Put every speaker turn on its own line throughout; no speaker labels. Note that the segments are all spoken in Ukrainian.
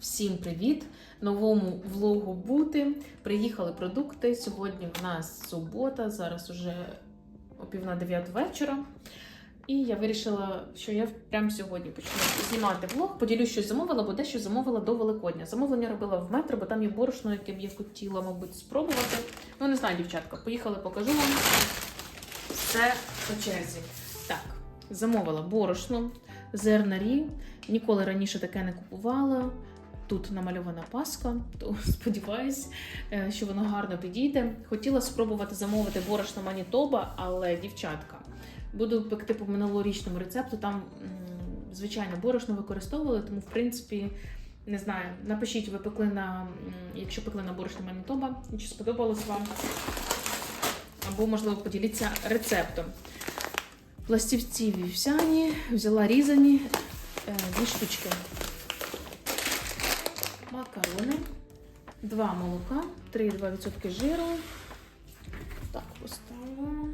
Всім привіт! Новому влогу бути. Приїхали продукти. Сьогодні в нас субота, зараз уже о пів на дев'яту вечора. І я вирішила, що я прямо сьогодні почну знімати влог. Поділюсь, що замовила, бо дещо замовила до Великодня. Замовлення робила в метро, бо там є борошно, яке б я хотіла, мабуть, спробувати. Ну, не знаю, дівчатка. Поїхали, покажу вам все по черзі. Так, замовила борошно, зернарі. Ніколи раніше таке не купувала. Тут намальована паска, то сподіваюсь, е, що воно гарно підійде. Хотіла спробувати замовити борошно Манітоба, але дівчатка, буду пекти по минулорічному рецепту. Там звичайно борошно використовували, тому в принципі. Не знаю, напишіть, ви пекли на, якщо пекли на борошно Манітоба, чи сподобалось вам. Або, можливо, поділіться рецептом. Пластівці вівсяні, взяла різані е, дві штучки. Два молока, 3,2% жиру. Так, поставила.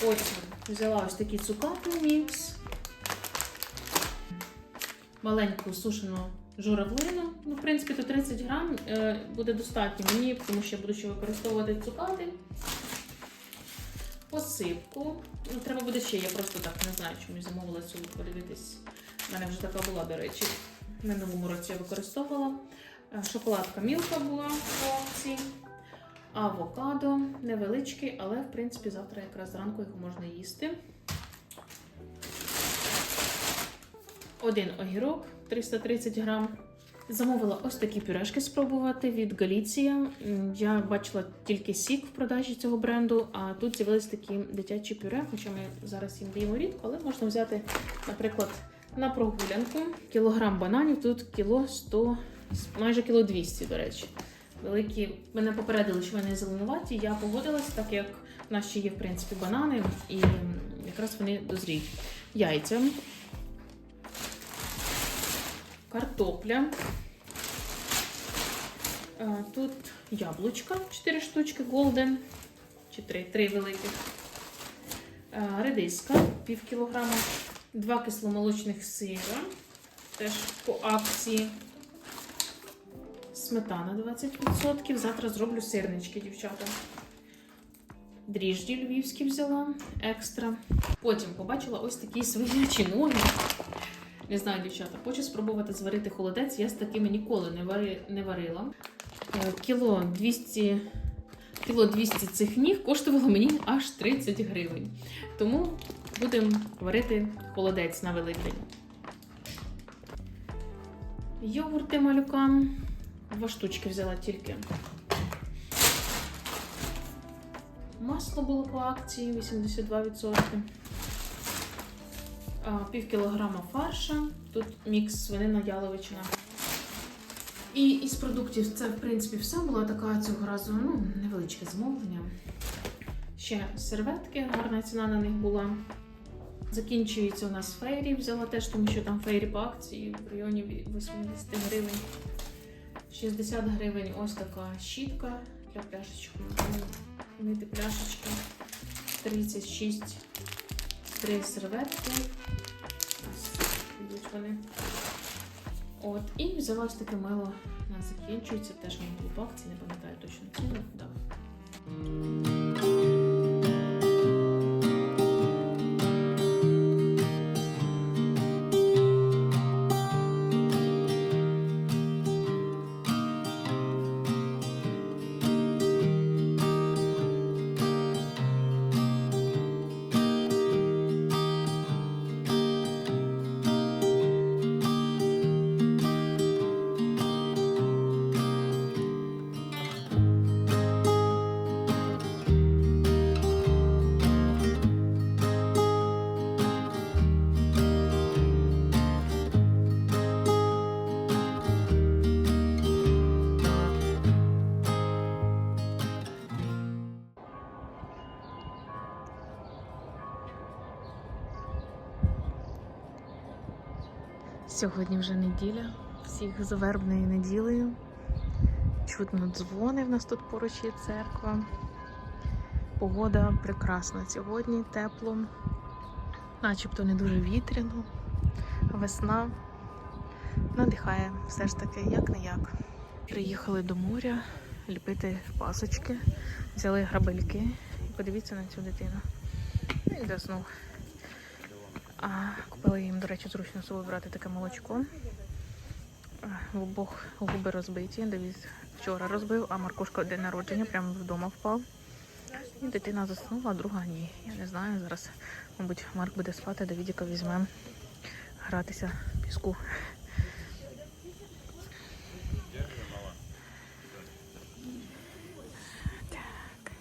Потім взяла ось такий цукатний мікс, маленьку сушену журавлину. Ну, в принципі, то 30 грам е, буде достатньо мені, тому що я буду ще використовувати цукати. Посипку. Ну, Треба буде ще, я просто так не знаю, чому замовила цю подивитись. У мене вже така була, до речі, в минулому році я використовувала. Е, Шоколадка мілка була по акції. Авокадо невеличкий, але в принципі завтра якраз зранку його можна їсти. Один огірок 330 грам. Замовила ось такі пюрешки спробувати від Галіція. Я бачила тільки сік в продажі цього бренду, а тут з'явились такі дитячі пюре, хоча ми зараз їм даємо рідко, але можна взяти, наприклад, на прогулянку. Кілограм бананів, тут кіло 100, майже кіло 200, до речі. Великі мене попередили, що вони зеленуваті. Я погодилась, так як в нас ще є, в принципі, банани, і якраз вони дозріють. Яйця. Картопля. Е, Тут яблучка 4 штучки Golden. Чи 3, 3 великих. Е, Редиска пів кілограма. Два кисломолочних сира. Теж по акції. Сметана 20%. Завтра зроблю сирнички, дівчата. Дріжджі львівські взяла екстра. Потім побачила ось такі свинячі ноги. Не знаю, дівчата, хочу спробувати зварити холодець. Я з такими ніколи не, вари, не варила. Е, Кіло 200, кіло 200 цих ніг коштувало мені аж 30 гривень. Тому будемо варити холодець на Великдень. Йогурти малюкам. Два штучки взяла тільки. Масло було по акції 82%. Пів кілограма фарша. Тут мікс свинина яловичина. І із продуктів це, в принципі, все була така цього разу ну, невеличке замовлення. Ще серветки, гарна ціна на них була. Закінчується у нас фейрі, взяла теж, тому що там фейрі по акції в районі 80 гривень. 60 гривень ось така щітка для пляшечки. Мити пляшечки. 36 три серветки. Ось вони. От, і взяла ось таке мило. У нас закінчується. Теж мені в по не пам'ятаю точно ціну. Да. Сьогодні вже неділя, всіх з вербною неділею. Чутно дзвони, в нас тут поруч є церква. Погода прекрасна сьогодні, тепло, начебто не дуже вітряно, весна. надихає все ж таки, як не як. Приїхали до моря ліпити пасочки, взяли грабельки і подивіться на цю дитину. Він заснув. А купили їм, до речі, зручно з собою брати таке молочко. В обох губи розбиті. Давід вчора розбив, а Маркушка день народження прямо вдома впав. І дитина заснула, а друга ні. Я не знаю. Зараз, мабуть, Марк буде спати, Давідіка візьмемо гратися в піску. Так.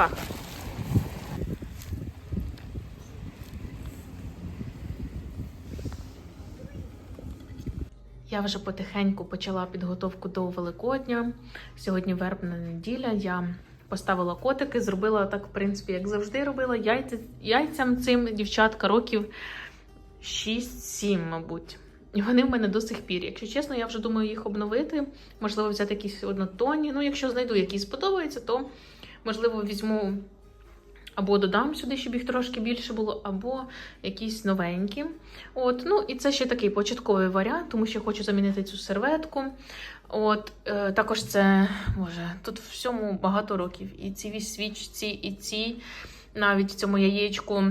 Черепаха. Я вже потихеньку почала підготовку до Великодня. Сьогодні вербна неділя. Я поставила котики, зробила так, в принципі, як завжди робила. Яйця, яйцям цим дівчатка років 6-7, мабуть. І вони в мене до сих пір. Якщо чесно, я вже думаю їх обновити. Можливо, взяти якісь однотонні. Ну, якщо знайду, які сподобаються, то можливо візьму або додам сюди, щоб їх трошки більше було, або якісь новенькі. От, ну і це ще такий початковий варіант, тому що хочу замінити цю серветку. От, е, також це може тут всьому багато років. І ці свічці, і ці, навіть в цьому яєчку.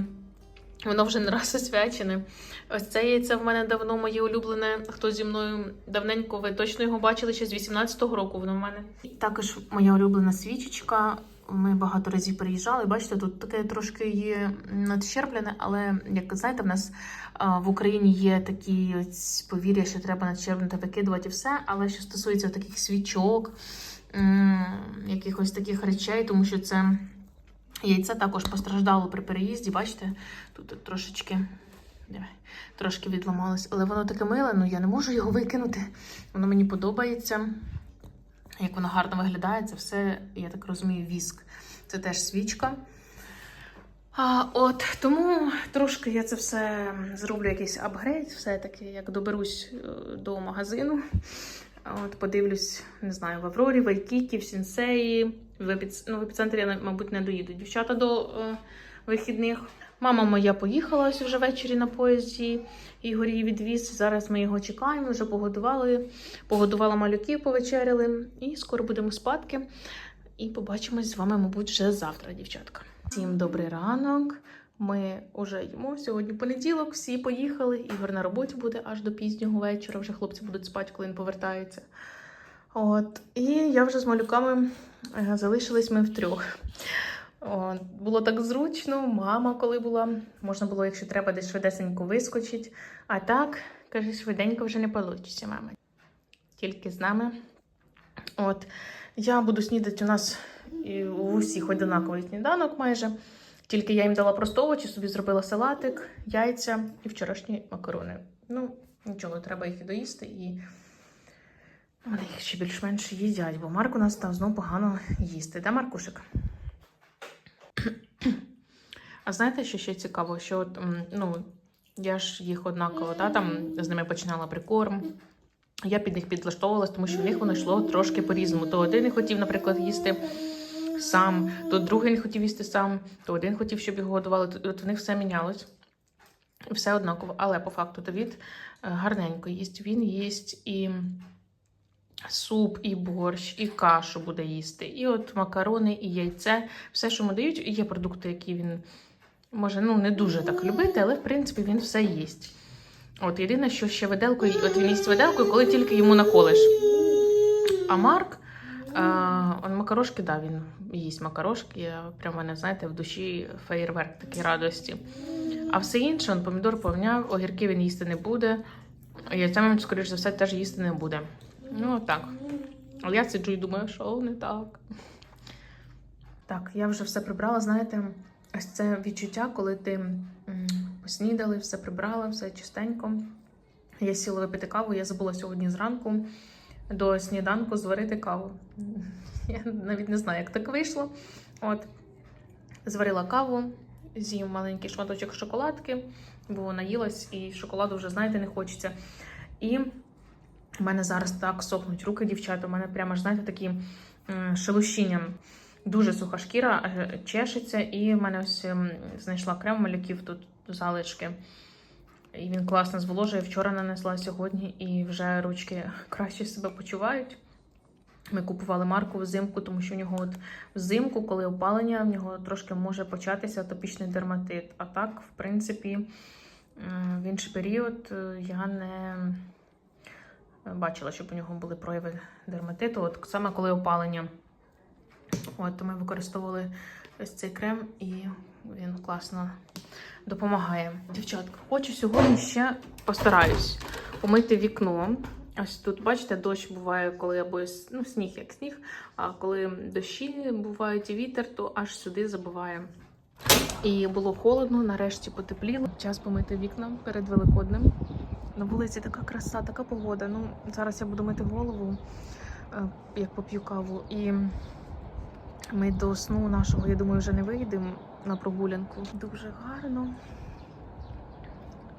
Воно вже не раз освячене. Ось це яйце в мене давно моє улюблене. Хто зі мною давненько, ви точно його бачили ще з 18-го року. Воно в мене. Також моя улюблена свічечка. Ми багато разів приїжджали. Бачите, тут таке трошки є надщерблене, але як знаєте, в нас в Україні є такі повір'я, що треба надщербнути, викидувати і все. Але що стосується таких свічок, якихось таких речей, тому що це. Яйце також постраждало при переїзді, бачите, тут трошечки трошки відламалось, але воно таке миле, ну я не можу його викинути. Воно мені подобається. Як воно гарно виглядає, це все, я так розумію, віск. Це теж свічка. А, от Тому трошки я це все зроблю якийсь апгрейд, все-таки, як доберусь е, до магазину. От, подивлюсь, не знаю, в Аврорі, в Айкіті, в Сінсеї. В, епіц... ну, в епіцентрі я, мабуть, не доїду. Дівчата до е, вихідних. Мама моя поїхала ось вже ввечері на поїзді. Ігор її відвіз. Зараз ми його чекаємо, вже погодували. Погодувала малюків, повечеряли. І скоро будемо спадки. І побачимось з вами, мабуть, вже завтра, дівчатка. Всім добрий ранок. Ми вже їмо сьогодні понеділок, всі поїхали. Ігор на роботі буде аж до пізнього вечора. Вже хлопці будуть спати, коли він повертається. От, і я вже з малюками е, залишились ми втрьох. Було так зручно, мама, коли була, можна було, якщо треба, десь швидесенько вискочить. А так, каже, швиденько вже не вийде, мама. Тільки з нами. От, я буду снідати у нас у всіх одинаковий сніданок майже. Тільки я їм дала просто овочі, собі зробила салатик, яйця і вчорашні макарони. Ну, нічого, треба їх і доїсти і. Вони їх ще більш-менш їдять, бо Марк у нас став знову погано їсти. Де Маркушик? А знаєте, що ще цікаво? Що от, ну, я ж їх однаково, та, там з ними починала прикорм. Я під них підлаштовувалась, тому що в них воно йшло трошки по-різному. То один не хотів, наприклад, їсти сам, то другий не хотів їсти сам, то один хотів, щоб його годували. От в них все мінялось. Все однаково. Але по факту Давід е, гарненько їсть. Він їсть і суп, і борщ, і кашу буде їсти. І от макарони, і яйце. Все, що йому дають, і є продукти, які він може ну, не дуже так любити, але в принципі він все їсть. От єдине, що ще виделкою, от він їсть виделкою, коли тільки йому наколиш. А Марк, а, он макарошки, да, він їсть макарошки. Прямо не знаєте, в душі феєрверк такий радості. А все інше, он помідор повняв, огірки він їсти не буде. Яйця він, скоріш за все, теж їсти не буде. Ну, так. Але я сиджу і думаю, що не так. Так, я вже все прибрала, знаєте, ось це відчуття, коли ти поснідали, все прибрала, все чистенько. Я сіла випити каву, я забула сьогодні зранку до сніданку зварити каву. Я навіть не знаю, як так вийшло. От, зварила каву з'їм маленький шматочок шоколадки, бо наїлась і шоколаду вже, знаєте, не хочеться. І в мене зараз так сохнуть руки, дівчата. У мене прямо знаєте, такі шелушіння. Дуже суха шкіра, е, чешеться, і в мене ось знайшла крем малюків тут залишки. І він класно зволожує. Вчора нанесла сьогодні, і вже ручки краще себе почувають. Ми купували марку взимку, тому що у нього от взимку, коли опалення, в нього трошки може початися атопічний дерматит. А так, в принципі, в інший період е, я не бачила, щоб у нього були прояви дерматиту. От саме коли опалення. От ми використовували ось цей крем, і він класно допомагає. Дівчатка, хочу сьогодні ще постараюсь помити вікно. Ось тут, бачите, дощ буває, коли або ну, сніг як сніг, а коли дощі бувають і вітер, то аж сюди забуває. І було холодно, нарешті потепліло. Час помити вікна перед Великоднем. На вулиці така краса, така погода. Ну, зараз я буду мити голову, е, як поп'ю каву. І ми до сну нашого, я думаю, вже не вийдемо на прогулянку. Дуже гарно.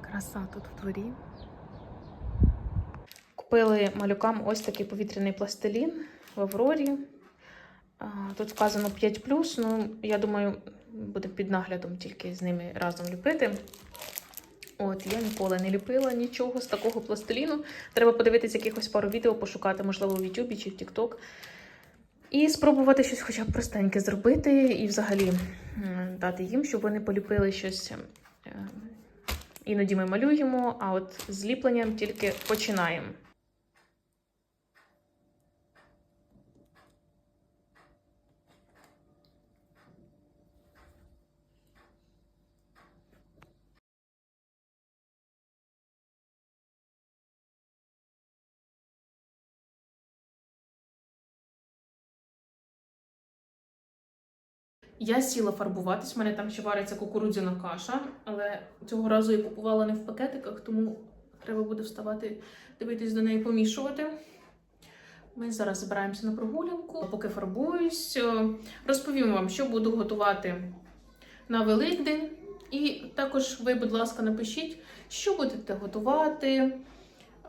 Краса тут в дворі. Купили малюкам ось такий повітряний пластилін в Аврорі. Тут вказано 5 ну я думаю, буде під наглядом тільки з ними разом ліпити. От, я ніколи не ліпила нічого з такого пластиліну. Треба подивитися якихось пару відео, пошукати, можливо, в YouTube чи в TikTok. І спробувати щось хоча б простеньке зробити, і взагалі дати їм, щоб вони поліпили щось. Е, Іноді ми малюємо, а от з ліпленням тільки починаємо. Я сіла фарбуватись, у мене там ще вариться кукурудзяна каша, але цього разу я купувала не в пакетиках, тому треба буде вставати, дивитись до неї, помішувати. Ми зараз збираємося на прогулянку. Поки фарбуюсь, е, розповім вам, що буду готувати на Великдень. І також ви, будь ласка, напишіть, що будете готувати.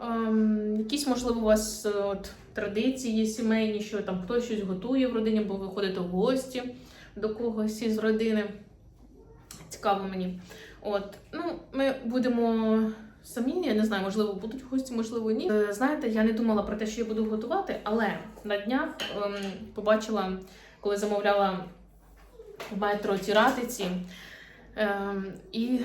Ем, якісь, можливо, у вас е, от, традиції сімейні, що там хтось щось готує в родині, бо ви ходите в гості до когось із родини. Цікаво мені. От, ну, ми будемо самі, я не знаю, можливо, будуть гості, можливо, ні. Е, Знаєте, я не думала про те, що я буду готувати, але на днях ем, побачила, коли замовляла в метро ті ратиці, ем, і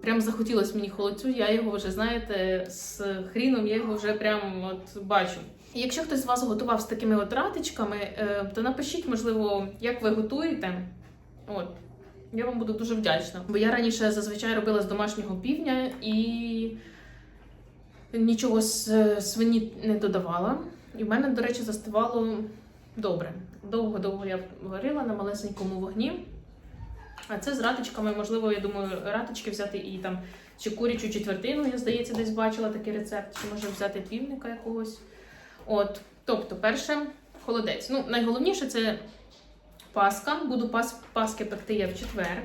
прям захотілося мені холодцю. Я його вже, знаєте, з хріном, я його вже прям от бачу. Якщо хтось з вас готував з такими от ратичками, е, то напишіть, можливо, як ви готуєте. От. Я вам буду дуже вдячна. Бо я раніше зазвичай робила з домашнього півня і нічого з свині не додавала. І в мене, до речі, застивало добре. Довго-довго я варила на малесенькому вогні. А це з ратичками, можливо, я думаю, ратички взяти і там чи курячу четвертину, я здається, десь бачила такий рецепт, чи може взяти півника якогось. От, тобто, перше, холодець. Ну, найголовніше це паска. Буду пас, паски пекти я в четвер.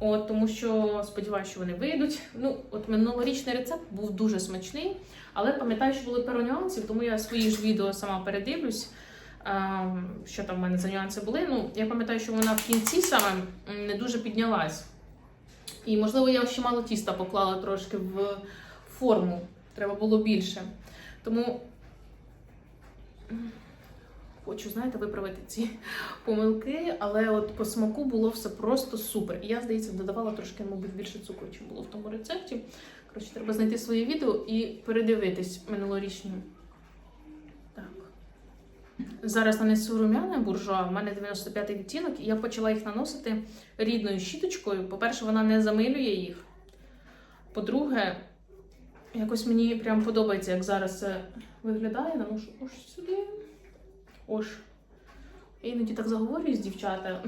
От, тому що сподіваюся, що вони вийдуть. Ну, от минулорічний рецепт був дуже смачний, але пам'ятаю, що були пару нюансів, тому я свої ж відео сама передивлюсь. Що там в мене за нюанси були. Ну, я пам'ятаю, що вона в кінці саме не дуже піднялась. І, можливо, я ще мало тіста поклала трошки в форму. Треба було більше. Тому хочу, знаєте, виправити ці помилки, але от по смаку було все просто супер. І я, здається, додавала трошки, мабуть, більше цукру, ніж було в тому рецепті. Коротше, треба знайти своє відео і передивитись минулорічні. Так. Зараз нанесу румяна буржуа, в мене 95 відтінок, і я почала їх наносити рідною щіточкою. По-перше, вона не замилює їх. По-друге, якось мені прям подобається, як зараз це виглядає. Наношу ось сюди. Ось. Я іноді так заговорююсь, дівчата.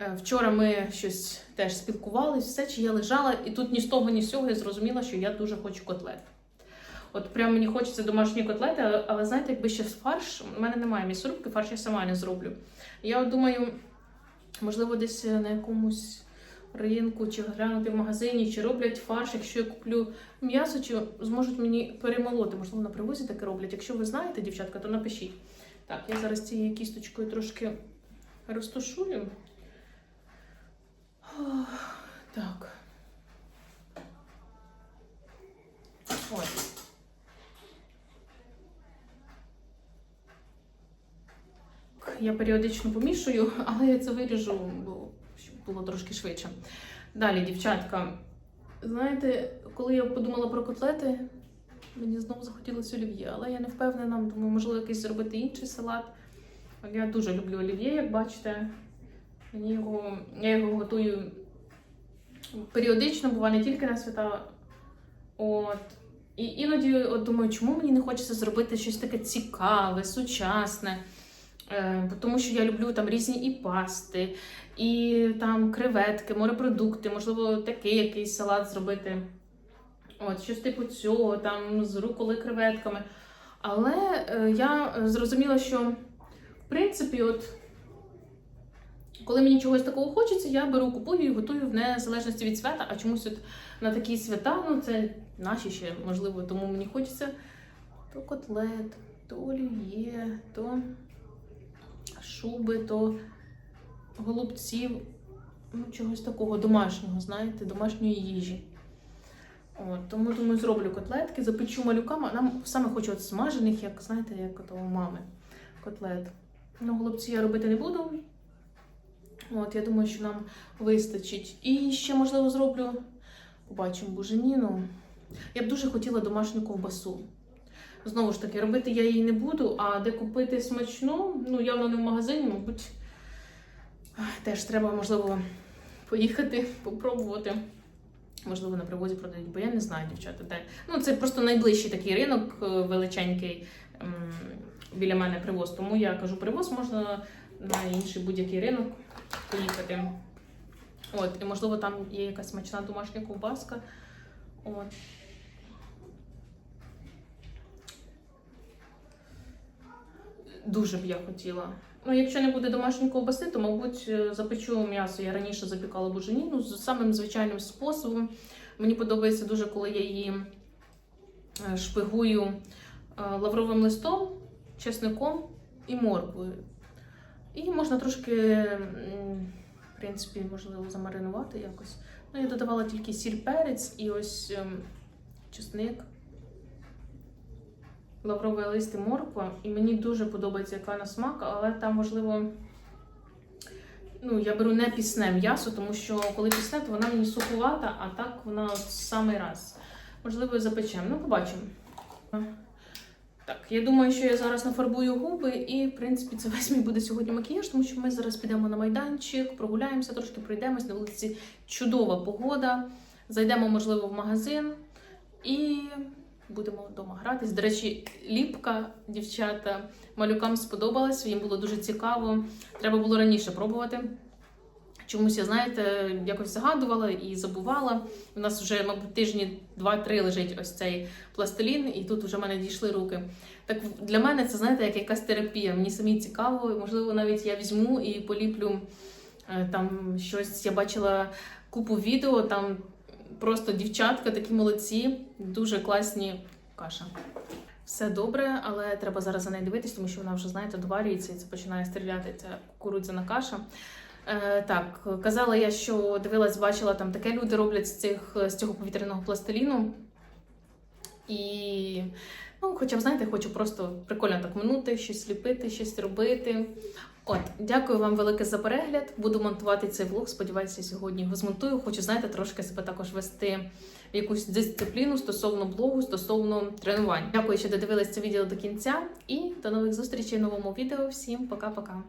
Е, Вчора ми щось теж спілкувалися, все, чи я лежала, і тут ні з того, ні з цього я зрозуміла, що я дуже хочу котлет. От прям мені хочеться домашні котлети, але, але знаєте, якби ще фарш, у мене немає м'ясорубки, фарш я сама не зроблю. Я от думаю, можливо, десь на якомусь ринку, чи глянути в магазині, чи роблять фарш, якщо я куплю м'ясо, чи зможуть мені перемолоти. Можливо, на привозі таке роблять. Якщо ви знаєте, дівчатка, то напишіть. Так, я зараз цією кісточкою трошки розташую. Ох, Так. Ось. Я періодично помішую, але я це виріжу, бо було трошки швидше. Далі, дівчатка, знаєте, коли я подумала про котлети, мені знову захотілося олів'є, але я не впевнена, думаю, можливо, якийсь зробити інший салат. Я дуже люблю олів'є, як бачите. Мені його, я його готую періодично, буває не тільки на свята. От. І іноді от думаю, чому мені не хочеться зробити щось таке цікаве, сучасне. Е, тому що я люблю там різні і пасти, і там креветки, морепродукти, можливо, такий якийсь салат зробити. От, щось типу цього, там з руколи креветками. Але е, я зрозуміла, що в принципі, от коли мені чогось такого хочеться, я беру, купую і готую в незалежності від свята, а чомусь от на такі свята, ну це наші ще, можливо, тому мені хочеться то котлет, то олів'є, то шуби, то голубців, ну, чогось такого домашнього, знаєте, домашньої їжі. От, тому думаю, зроблю котлетки, запечу малюкам, а нам саме хочу от смажених, як знаєте, як от у мами котлет. Ну, голубці я робити не буду. От, я думаю, що нам вистачить. І ще, можливо, зроблю, побачимо буженіну. Я б дуже хотіла домашню ковбасу. Знову ж таки, робити я її не буду, а де купити смачну, ну, явно не в магазині, мабуть, теж треба, можливо, поїхати, попробувати. Можливо, на привозі продають, бо я не знаю, дівчата, де. Ну, це просто найближчий такий ринок е, величенький біля мене привоз. Тому я кажу, привоз можна на інший будь-який ринок поїхати. От, і можливо, там є якась смачна домашня ковбаска. От. Дуже б я хотіла. Ну, якщо не буде домашньої ковбаси, то, мабуть, е, запечу м'ясо. Я раніше запікала буженіну з самим звичайним способом. Мені подобається дуже, коли я її е, шпигую е, лавровим листом, чесником і морквою. І можна трошки, в принципі, можливо, замаринувати якось. Ну, я додавала тільки сіль перець і ось ем, чесник лавровий лист і морква, і мені дуже подобається яка на смак, але там можливо. Ну, я беру не пісне м'ясо, тому що коли пісне, то вона мені суховата, а так вона в самий раз. Можливо, запечемо. Ну, побачимо. Так, я думаю, що я зараз нафарбую губи, і, в принципі, це весь мій буде сьогодні макіяж, тому що ми зараз підемо на майданчик, прогуляємося, трошки пройдемось. На вулиці чудова погода. Зайдемо, можливо, в магазин і будемо вдома гратись. До речі, ліпка, дівчата, малюкам сподобалась, їм було дуже цікаво. Треба було раніше пробувати. Чомусь я, знаєте, якось загадувала і забувала. У нас вже, мабуть, тижні два-три лежить ось цей пластилін, і тут вже в мене дійшли руки. Так для мене це, знаєте, як якась терапія. Мені самі цікаво, можливо, навіть я візьму і поліплю е, там щось. Я бачила купу відео, там просто дівчатка такі молодці, дуже класні каша. Все добре, але треба зараз за нею дивитись, тому що вона вже, знаєте, доварюється і це починає стріляти ця кукурудзяна каша. Е, так, казала я, що дивилась, бачила, там таке люди роблять з, цих, з цього повітряного пластиліну. І, ну, хоча б, знаєте, хочу просто прикольно так минути, щось ліпити, щось робити. От, дякую вам велике за перегляд. Буду монтувати цей влог. Сподіваюся, сьогодні його змонтую. Хочу, знаєте, трошки себе також вести в якусь дисципліну стосовно блогу, стосовно тренувань. Дякую, що додивились це відео до кінця. І до нових зустрічей в новому відео. Всім пока-пока.